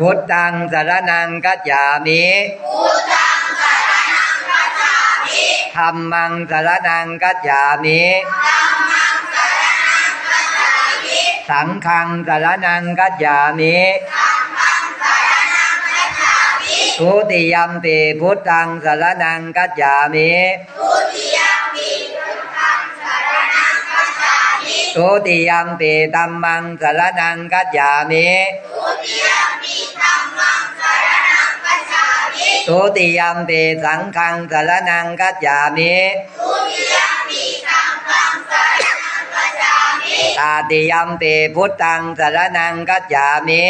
พุทธังสารนังกัจฉามิธรรมังสารนังกัจฉามิสังฆังสารนังกัจฉามิทุติยมปีพุทธังสารนังกัจฉามิทุติย มปีธัมมังสารนังกัจฉามิทุติยมปีสังฆังสารนังกัจฉามิตาติยมปีพุทธังสารนังกัจฉามิ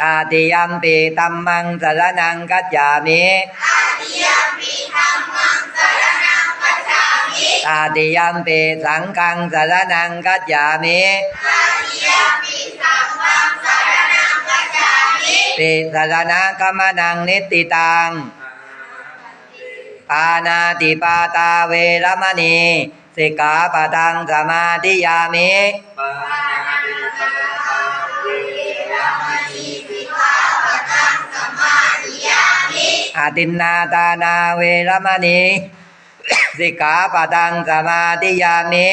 ตาติยมปีตัมมังสารนังกัจฉามิตาติยมปีสังฆังสาร นังกัจฉามิติสารณกรรมนังนิตติตังปานาติปาตารมณีสิกขาปะทังสมาธิยามิปานาติปาตาเวรมณีสิกขาปะทังสมาธิยามิอาตินนาตานาเวรมณีสิกขาปะทังสมาธิยามิอาทินนาเวรมณี สิกขาปะทังสมาธิยามิ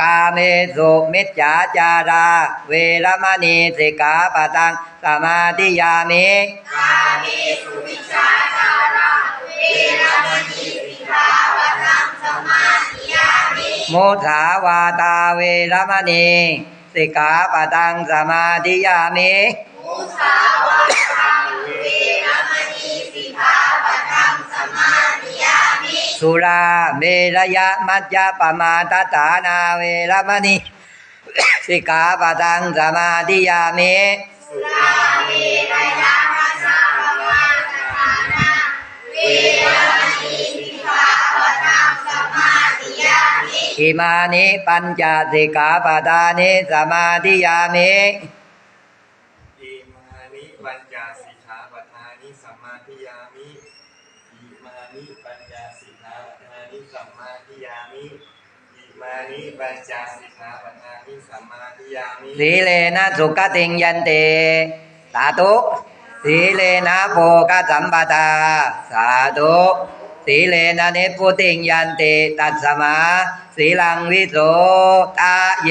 กาเมสุมิจฉาจาราเวรมณีสิกขาปะทังสมาธิยามิกาเมสุวิชชาจาราเวรมณีสิกขาปะทังสมาธิยามิมุสาวาตาเวรมณีสิกขาปะทังสมาธิยามิ มุสาวาทาเวรมณีสิกขาปะทังสมาธิยามิสุราเมรยะมัจจปมาตตานาเวรมณีสิกขาปะทังสมาธิยามิสุราเมรยะมัสสะปมาทฐานาเวรมณีสิกขาปะทังสมาธิยามิอิมานิปัญจสิกขาปทานิสมาธิยามิ อิมานิปัญจสิกขาปทานิ ธิยามิอิมานิปัญจสิกขาปทานิสัมมาทิยามิอิมานิปัญจสิกขาปทานิสัมมาทิยามิสีเลนะสุขติงยันเตสาธุสีเลนะโภคสัมปทาสาธุสีเลนะเนิพพุติงยันเตตัสมาสีลังวิโสตาเย